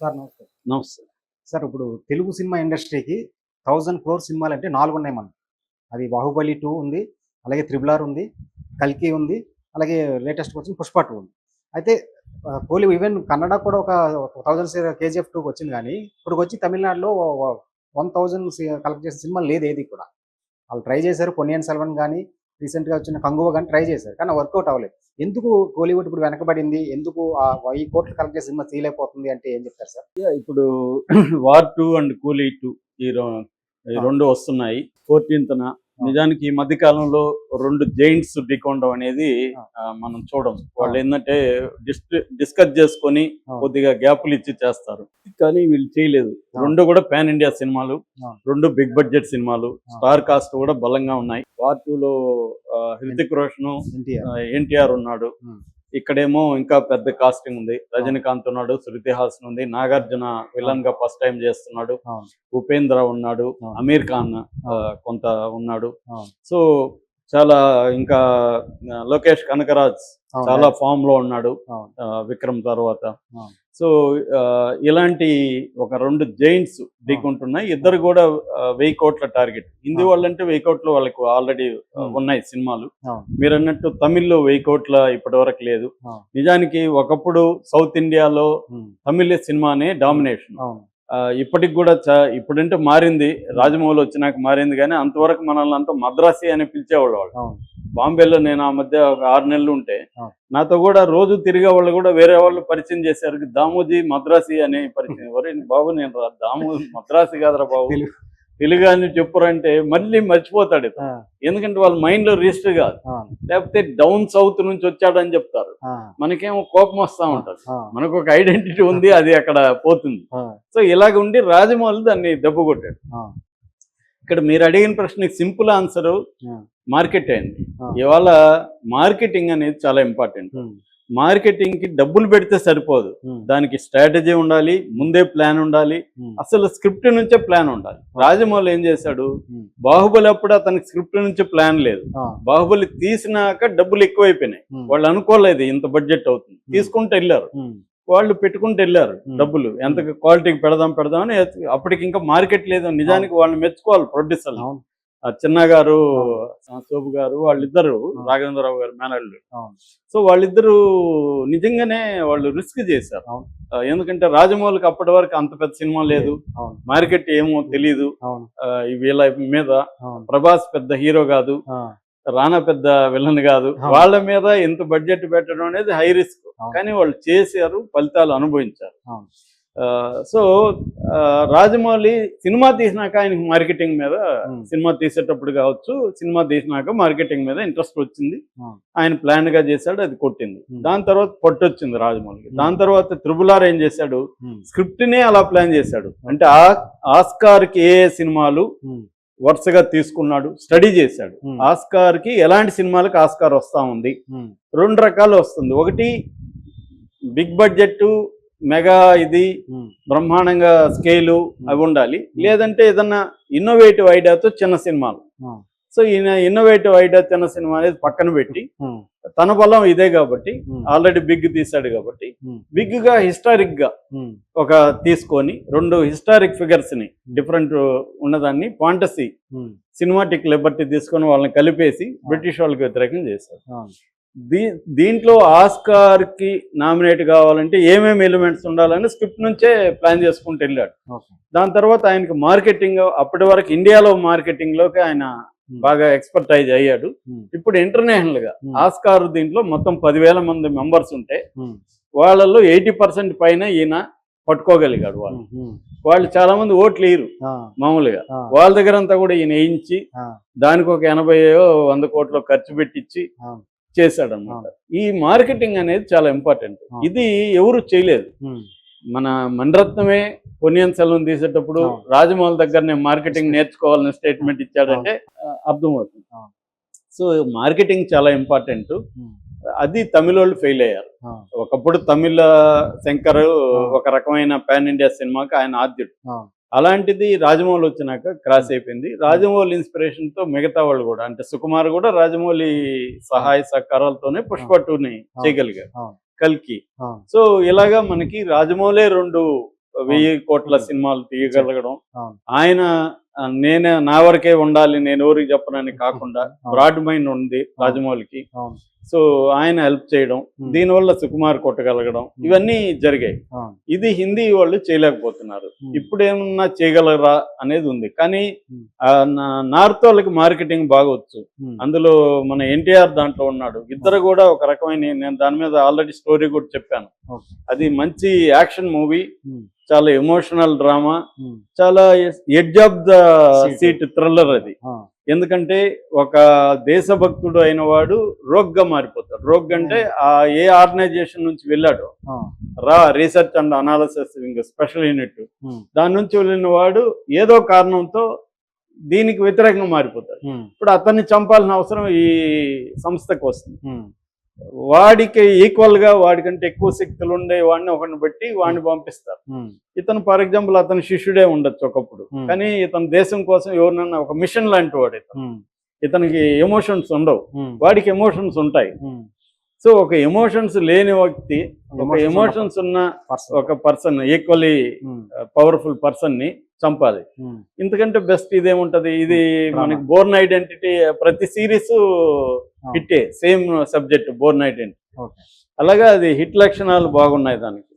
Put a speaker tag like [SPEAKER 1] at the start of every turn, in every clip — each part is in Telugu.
[SPEAKER 1] సార్ నమస్తే.
[SPEAKER 2] నమస్తే.
[SPEAKER 1] సార్ ఇప్పుడు తెలుగు సినిమా ఇండస్ట్రీకి థౌజండ్ క్రోర్ సినిమాలు అంటే నాలుగు ఉన్నాయి మనం అది బాహుబలి టూ ఉంది అలాగే త్రిబుల్ ఆర్ ఉంది కల్కి ఉంది అలాగే లేటెస్ట్ వచ్చిన పుష్ప టూ ఉంది. అయితే ఆ, కోహ్లీ ఈవెన్ కన్నడ కూడా ఒక థౌజండ్ కేజీఎఫ్ టూకి వచ్చింది కానీ ఇప్పుడు వచ్చి తమిళనాడులో వన్ థౌజండ్ కలెక్ట్ చేసిన సినిమా లేదు ఏది కూడా. వాళ్ళు ట్రై చేశారు పొన్నియన్ సెల్వన్ కానీ రీసెంట్గా వచ్చిన కంగువ కానీ ట్రై చేశారు. కానీ వర్కౌట్ అవ్వలేదు. ఎందుకు కోలీవుడ్ ఇప్పుడు వెనకబడింది? ఎందుకు ఆ ఈ కోట్లు కలెక్ట్ చేసిన సినిమా తీయలేకపోతుంది అంటే ఏం చెప్తారు సార్?
[SPEAKER 2] ఇప్పుడు War two and Coolie two ఈ రెండు వస్తున్నాయి. ఫోర్టీన్త్న నిజానికి ఈ మధ్య కాలంలో రెండు జైంట్స్ ఢీకొనడం అనేది మనం చూడం. వాళ్ళు ఏంటంటే డిస్ డిస్కస్ చేసుకొని. కొద్దిగా గ్యాపులు ఇచ్చి చేస్తారు. కానీ వీళ్ళు చేయలేదు. రెండు కూడా పాన్ ఇండియా సినిమాలు. రెండు బిగ్ బడ్జెట్ సినిమాలు స్టార్ కాస్ట్ కూడా బలంగా ఉన్నాయి. వార్ టూలో హృతిక్ రోషన్
[SPEAKER 1] ఎన్టీఆర్.
[SPEAKER 2] ఉన్నాడు. ఇక్కడేమో ఇంకా పెద్ద కాస్టింగ్ ఉంది రజనీకాంత్ ఉన్నాడు శృతి హాసన్ ఉంది నాగార్జున విలన్గా ఫస్ట్ టైం చేస్తున్నాడు. ఉపేంద్ర ఉన్నాడు. అమీర్ ఖాన్ కొంత ఉన్నాడు. సో చాలా ఇంకా లోకేష్ కనకరాజ్. చాలా ఫామ్లో ఉన్నాడు విక్రమ్ తర్వాత. సో ఇలాంటి ఒక రెండు జైంట్స్ ఢీకుంటున్నాయి ఇద్దరు కూడా వెయ్యి కోట్ల టార్గెట్ హిందీ. వాళ్ళంటే వెయ్యి కోట్లు వాళ్ళకు ఆల్రెడీ. ఉన్నాయి సినిమాలు. మీరు అన్నట్టు తమిళ్ళో వెయ్యి కోట్ల ఇప్పటి వరకు లేదు. నిజానికి ఒకప్పుడు సౌత్ ఇండియాలో. తమిళ సినిమానే డామినేషన్ ఇప్పటికి కూడా చా- ఇప్పుడంటే మారింది. రాజమౌళి వచ్చినాక మారింది కానీ అంతవరకు మనల్ని అంతా మద్రాసి అని పిలిచేవాళ్ళు వాళ్ళు. బాంబేలో నేను ఆ మధ్య ఒక ఆరు నెలలు ఉంటే. నాతో కూడా రోజు తిరిగే వాళ్ళు కూడా వేరే వాళ్ళు పరిచయం చేశారు దామోజీ మద్రాసి అని పరిచయం. ఒరే బాబు నేను రా- దామో మద్రాసి కాదురా బాబు.
[SPEAKER 1] తెలుగు.
[SPEAKER 2] తెలుగు అని చెప్పురంటే మళ్ళీ మర్చిపోతాడు ఎందుకంటే వాళ్ళ మైండ్లో రిజిస్టర్ కాదు లేకపోతే డౌన్ సౌత్ నుంచి వచ్చాడని చెప్తారు. మనకేమో కోపం వస్తా ఉంటది. మనకు ఒక ఐడెంటిటీ ఉంది అది అక్కడ పోతుంది. సో ఇలాగ ఉండి రాజమౌళి దాన్ని దెబ్బ కొట్టాడు. ఇక్కడ మీరు అడిగిన ప్రశ్నకి సింపుల్ ఆన్సర్. మార్కెట్ అయింది. ఇవాళ మార్కెటింగ్ అనేది చాలా ఇంపార్టెంట్. మార్కెటింగ్కి డబ్బులు పెడితే సరిపోదు. దానికి స్ట్రాటజీ ఉండాలి ముందే ప్లాన్ ఉండాలి. అసలు స్క్రిప్ట్ నుంచే ప్లాన్ ఉండాలి. రాజమౌళి ఏం చేశాడు? బాహుబలి అప్పుడు అతనికి స్క్రిప్ట్ నుంచి ప్లాన్ లేదు. బాహుబలి తీసినాక డబ్బులు ఎక్కువైపోయినాయి. వాళ్ళు అనుకోలేదు ఇంత బడ్జెట్ అవుతుంది. తీసుకుంటూ వెళ్ళారు. వాళ్ళు పెట్టుకుంటూ వెళ్ళారు. డబ్బులు. ఎంత క్వాలిటీకి పెడదాం పెడదాం అని అప్పటికి ఇంకా మార్కెట్ లేదు. నిజానికి వాళ్ళని మెచ్చుకోవాలి ప్రొడ్యూసర్
[SPEAKER 1] అవును.
[SPEAKER 2] చిన్న గారు శోభు గారు వాళ్ళిద్దరు. రాఘవేంద్రరావు గారు
[SPEAKER 1] అవును.
[SPEAKER 2] సో వాళ్ళిద్దరూ నిజంగానే వాళ్ళు రిస్క్ చేశారు. ఎందుకంటే రాజమౌళికి అప్పటి వరకు అంత పెద్ద సినిమా లేదు. మార్కెట్ ఏమో ఈ వీళ్ళ మీద ప్రభాస్ పెద్ద హీరో కాదు. రానా పెద్ద విలన్ కాదు. వాళ్ళ మీద ఇంత బడ్జెట్ పెట్టడం అనేది హై రిస్క్. కానీ వాళ్ళు చేశారు ఫలితాలు అనుభవించారు. సో రాజమౌళి సినిమా తీసినాక ఆయనకి మార్కెటింగ్ మీద సినిమా తీసేటప్పుడు కావచ్చు సినిమా తీసినాక మార్కెటింగ్ మీద ఇంట్రెస్ట్ వచ్చింది. ఆయన ప్లాన్గా చేశాడు అది కొట్టింది. దాని తర్వాత పట్టు వచ్చింది రాజమౌళికి. దాని తర్వాత త్రిబుల్ ఆర్ ఏం చేశాడు? స్క్రిప్ట్ నే అలా ప్లాన్ చేశాడు. అంటే ఆస్కార్కి ఏ సినిమాలు వరుసగా తీసుకున్నాడు స్టడీ చేశాడు. ఆస్కార్కి ఎలాంటి సినిమాలకు ఆస్కార్ వస్తా ఉంది? రెండు రకాలు వస్తుంది. ఒకటి బిగ్ బడ్జెట్ మెగా ఇది బ్రహ్మాండంగా స్కేలు అవి ఉండాలి. లేదంటే ఏదన్నా ఇన్నోవేటివ్ ఐడియాతో చిన్న సినిమాలు. సో ఈయన ఇన్నోవేటివ్ ఐడియా చిన్న సినిమా అనేది పక్కన పెట్టి తన బలం ఇదే కాబట్టి ఆల్రెడీ బిగ్ తీశాడు కాబట్టి బిగ్గా
[SPEAKER 1] హిస్టారిక్గా
[SPEAKER 2] ఒక తీసుకొని రెండు హిస్టారిక్ ఫిగర్స్ని డిఫరెంట్ ఉన్నదాన్ని ఫాంటసీ
[SPEAKER 1] ఉమ్,
[SPEAKER 2] సినిమాటిక్ లిబర్టీ తీసుకొని వాళ్ళని కలిపేసి బ్రిటిష్ వాళ్ళకి వ్యతిరేకం చేశారు. దీ దీంట్లో ఆస్కార్కి నామినేట్ కావాలంటే ఏమేమి ఎలిమెంట్స్ ఉండాలని స్క్రిప్ట్ నుంచే ప్లాన్ చేసుకుంటూ వెళ్ళాడు. దాని తర్వాత ఆయనకి మార్కెటింగ్ అప్పటి వరకు ఇండియాలో మార్కెటింగ్లోకి ఆయన బాగా ఎక్స్పర్టైజ్ అయ్యాడు. ఇప్పుడు
[SPEAKER 1] ఇంటర్నేషనల్గా
[SPEAKER 2] ఆస్కార్ దీంట్లో మొత్తం పదివేల మంది మెంబర్స్ ఉంటే వాళ్ళల్లో ఎయిటీ పర్సెంట్ పైన ఈయన పట్టుకోగలిగాడు వాళ్ళు. వాళ్ళు చాలా మంది ఓట్లు వేయరు మామూలుగా. వాళ్ళ దగ్గర అంతా కూడా ఈయన వేయించి దానికి ఒక ఎనభై వంద కోట్లు ఖర్చు పెట్టించి
[SPEAKER 1] అవును.
[SPEAKER 2] చేశాడు అనమాట ఈ మార్కెటింగ్ అనేది చాలా ఇంపార్టెంట్. ఇది ఎవరు చేయలేదు. మన మణరత్నమే పొనియన్ సెల్వం తీసేటప్పుడు. రాజమౌళి దగ్గర నేను మార్కెటింగ్ నేర్చుకోవాలని స్టేట్మెంట్ ఇచ్చాడంటే అర్థమవుతుంది. సో మార్కెటింగ్ చాలా ఇంపార్టెంట్. అది తమిళ వాళ్ళు ఫెయిల్ అయ్యారు. ఒకప్పుడు తమిళ శంకర్ ఒక రకమైన పాన్ ఇండియా సినిమాకి ఆయన ఆద్యుడు. అలాంటిది రాజమౌళి వచ్చినాక క్రాస్ అయిపోయింది. రాజమౌళి ఇన్స్పిరేషన్తో మిగతా వాళ్ళు కూడా అంటే సుకుమార్ కూడా రాజమౌళి సహాయ సహకారాలతోనే పుష్ప టూని చేయగలిగారు. కల్కి. సో ఇలాగా మనకి రాజమౌళే రెండు వెయ్యి కోట్ల సినిమాలు తీయగలగడం. ఆయన నేనే నా వరకే ఉండాలి నేను ఎవరికి చెప్పనని కాకుండా. బ్రాడ్ మైండ్ ఉంది రాజమౌళికి సో ఆయన హెల్ప్ చేయడం. దీనివల్ల సుకుమార్ కొట్టగలగడం. ఇవన్నీ జరిగాయి ఇది హిందీ వాళ్ళు చేయలేకపోతున్నారు. ఇప్పుడు ఏమన్నా చేయగలరా అనేది ఉంది కానీ నార్త్ వాళ్ళకి మార్కెటింగ్ బాగొచ్చు. అందులో మన ఎన్టీఆర్ దాంట్లో ఉన్నాడు ఇద్దరు కూడా ఒక రకమైన నేను దాని మీద ఆల్రెడీ స్టోరీ కూడా చెప్పాను అది మంచి యాక్షన్ మూవీ. చాలా ఎమోషనల్ డ్రామా. చాలా edge of the. Seat thriller అది. ఎందుకంటే ఒక దేశభక్తుడు అయిన వాడు రోగ్గా మారిపోతాడు రోగ్ అంటే ఆ ఏ ఆర్గనైజేషన్ నుంచి వెళ్ళాడో. రా research and analysis special unit. దాని నుంచి వెళ్ళిన వాడు ఏదో కారణంతో దీనికి వ్యతిరేకంగా మారిపోతాడు. ఇప్పుడు అతన్ని చంపాల్సిన అవసరం ఈ సంస్థకు వస్తుంది. వాడికి ఈక్వల్గా వాడికంటే ఎక్కువ శక్తులు ఉండే వాడిని ఒకరిని బట్టి వాడిని పంపిస్తారు
[SPEAKER 1] ఉమ్.
[SPEAKER 2] ఇతను ఫర్ ఎగ్జాంపుల్ అతను శిష్యుడే ఉండొచ్చు ఒకప్పుడు
[SPEAKER 1] Hmm.
[SPEAKER 2] కానీ ఇతను దేశం కోసం ఎవరినన్నా ఒక మిషన్ లాంటి వాడు ఇతను. ఇతనికి ఎమోషన్స్ ఉండవు. వాడికి ఎమోషన్స్ ఉంటాయి. సో ఒక ఎమోషన్స్ లేని వ్యక్తి ఒక ఎమోషన్స్ ఉన్న. ఒక పర్సన్ ఈక్వల్లీ
[SPEAKER 1] ఉమ్.
[SPEAKER 2] పవర్ఫుల్ పర్సన్ని చంపాలి. ఇంతకంటే బెస్ట్ ఇదేముంటది ఇది. మనకి బోర్న్ ఐడెంటిటీ ప్రతి series హిట్టే same subject Bourne Identity
[SPEAKER 1] okay.
[SPEAKER 2] అలాగా అది హిట్ లక్షణాలు బాగున్నాయి దానికి.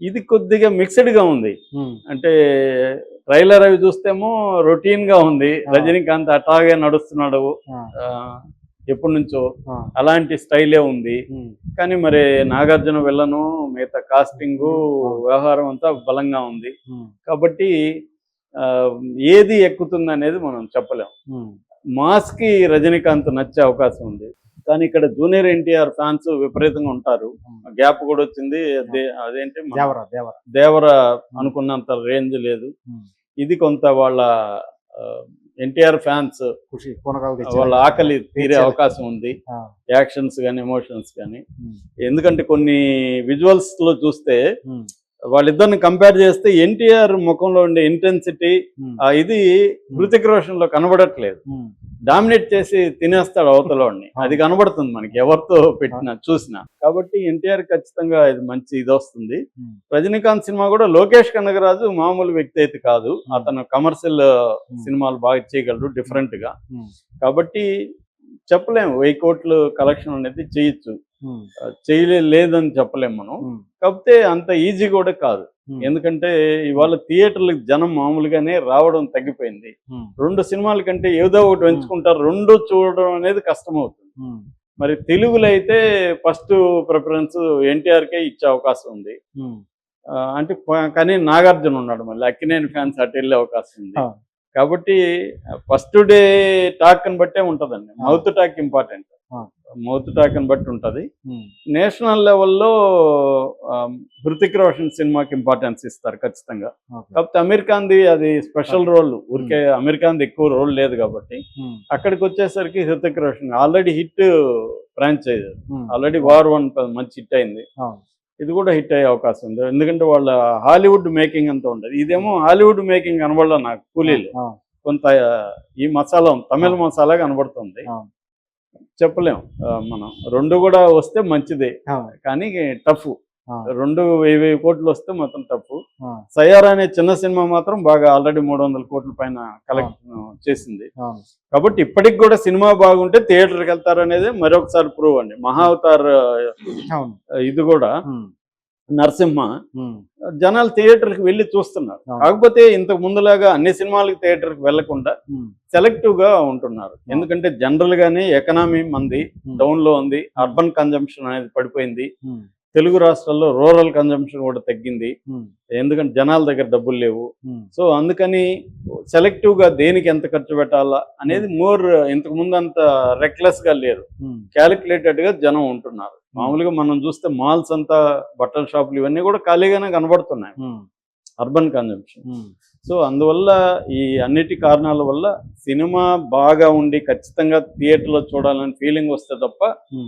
[SPEAKER 2] ఇది కొద్దిగా మిక్స్డ్గా ఉంది. అంటే ట్రైలర్ అవి చూస్తేమో రొటీన్గా ఉంది. రజనీకాంత్ అట్లాగే నడుస్తున్నాడు. ఎప్పటి నుంచో. అలాంటి స్టైలే ఉంది. కానీ మరి నాగార్జున వెళ్ళను మిగతా కాస్టింగ్ వ్యవహారం అంతా బలంగా ఉంది. కాబట్టి ఏది ఎక్కుతుంది అనేది మనం చెప్పలేం.
[SPEAKER 1] ఉమ్.
[SPEAKER 2] మాస్కి రజనీకాంత్ నచ్చే అవకాశం ఉంది కానీ ఇక్కడ జూనియర్ ఎన్టీఆర్ ఫ్యాన్స్ విపరీతంగా ఉంటారు గ్యాప్ కూడా వచ్చింది అదే- అదేంటి
[SPEAKER 1] దేవరా
[SPEAKER 2] అనుకున్నంత రేంజ్ లేదు. ఇది కొంత వాళ్ళ ఎన్టీఆర్ ఫ్యాన్స్ వాళ్ళ ఆకలి తీరే. అవకాశం ఉంది. యాక్షన్స్ కానీ ఎమోషన్స్ కానీ. ఎందుకంటే కొన్ని విజువల్స్లో చూస్తే. వాళ్ళిద్దరిని కంపేర్ చేస్తే ఎన్టీఆర్ ముఖంలో ఉండే ఇంటెన్సిటీ. ఆ ఇది హృతిక్ రోషన్లో కనబడట్లేదు. డామినేట్ చేసి తినేస్తాడు అవతలోని. అది కనబడుతుంది మనకి ఎవరితో పెట్టినా చూసినా. కాబట్టి ఎన్టీఆర్ ఖచ్చితంగా ఇది మంచి ఇది వస్తుంది. రజనీకాంత్ సినిమా కూడా లోకేష్ కనగరాజు మామూలు వ్యక్తి అయితే కాదు. అతను కమర్షియల్ సినిమాలు బాగా చేయగలరు
[SPEAKER 1] డిఫరెంట్గా.
[SPEAKER 2] కాబట్టి చెప్పలేము వెయ్యి కోట్లు కలెక్షన్ అనేది చేయొచ్చు. చేయలే లేదని చెప్పలేము మనం. కాకపోతే అంత ఈజీ కూడా కాదు. ఎందుకంటే ఇవాళ థియేటర్లకు జనం మామూలుగానే రావడం తగ్గిపోయింది. రెండు సినిమాల కంటే ఏదో ఒకటి ఎంచుకుంటారు రెండు చూడడం అనేది కష్టం అవుతుంది. మరి తెలుగులో అయితే ఫస్ట్ ప్రిఫరెన్స్ ఎన్టీఆర్కే ఇచ్చే అవకాశం ఉంది అంటే కానీ నాగార్జున ఉన్నాడు మళ్ళీ అక్కినేని ఫ్యాన్స్ అటు వెళ్ళే అవకాశం ఉంది. కాబట్టి ఫస్ట్ డే టాక్ అని బట్టే ఉంటదండి. Mouth talk important. Mouth talk అని బట్టి ఉంటది. నేషనల్ లెవెల్లో హృతిక్ రోషన్ సినిమాకి ఇంపార్టెన్స్ ఇస్తారు ఖచ్చితంగా. కాకపోతే అమెరికాంది అది స్పెషల్ రోల్. ఊరికే అమెరికాంది ఎక్కువ రోల్ లేదు కాబట్టి. అక్కడికి వచ్చేసరికి Hrithik Roshan already hit franchise. Already War one మంచి హిట్ అయింది. ఇది కూడా హిట్ అయ్యే అవకాశం ఉంది. ఎందుకంటే వాళ్ళ హాలీవుడ్ మేకింగ్ అంతా ఉండదు. ఇదేమో హాలీవుడ్ మేకింగ్ కనబడలే నాకు కూలీలు. కొంత ఈ మసాలా తమిళ మసాలా కనబడుతుంది. చెప్పలేం మనం రెండు కూడా వస్తే మంచిదే. కానీ టఫ్. రెండు వెయ్యి వెయ్యి కోట్లు వస్తే మొత్తం టఫ్
[SPEAKER 1] ఆ.
[SPEAKER 2] సయారా అనే చిన్న సినిమా మాత్రం బాగా ఆల్రెడీ మూడు వందల కోట్ల పైన కలెక్ట్ చేసింది. కాబట్టి ఇప్పటికి కూడా సినిమా బాగుంటే థియేటర్కి వెళ్తారు అనేది మరొకసారి ప్రూవ్ అండి మహావతార్ ఇది కూడా. నరసింహ. జనాలు థియేటర్కి వెళ్ళి చూస్తున్నారు. కాకపోతే ఇంతకు ముందులాగా అన్ని సినిమాలకి థియేటర్కి వెళ్ళకుండా. సెలెక్టివ్గా ఉంటున్నారు ఎందుకంటే జనరల్ గానే ఎకనామీ మంది. డౌన్లో ఉంది అర్బన్ కన్జంప్షన్ అనేది పడిపోయింది. తెలుగు రాష్ట్రాల్లో రూరల్ కన్జంప్షన్ కూడా తగ్గింది. ఎందుకంటే జనాల దగ్గర డబ్బులు లేవు. సో అందుకని సెలెక్టివ్గా దేనికి ఎంత ఖర్చు పెట్టాలా అనేది మోర్ ఇంతకు ముందు అంత రెక్లెస్గా లేరు. క్యాలిక్యులేటెడ్గా జనం ఉంటున్నారు మామూలుగా మనం చూస్తే మాల్స్ అంతా బట్టల షాపులు ఇవన్నీ కూడా ఖాళీగానే కనబడుతున్నాయి. Urban consumption. సో అందువల్ల ఈ అన్నిటి కారణాల వల్ల సినిమా బాగా ఉండి ఖచ్చితంగా థియేటర్లో చూడాలని ఫీలింగ్ వస్తే తప్ప
[SPEAKER 1] ఉమ్.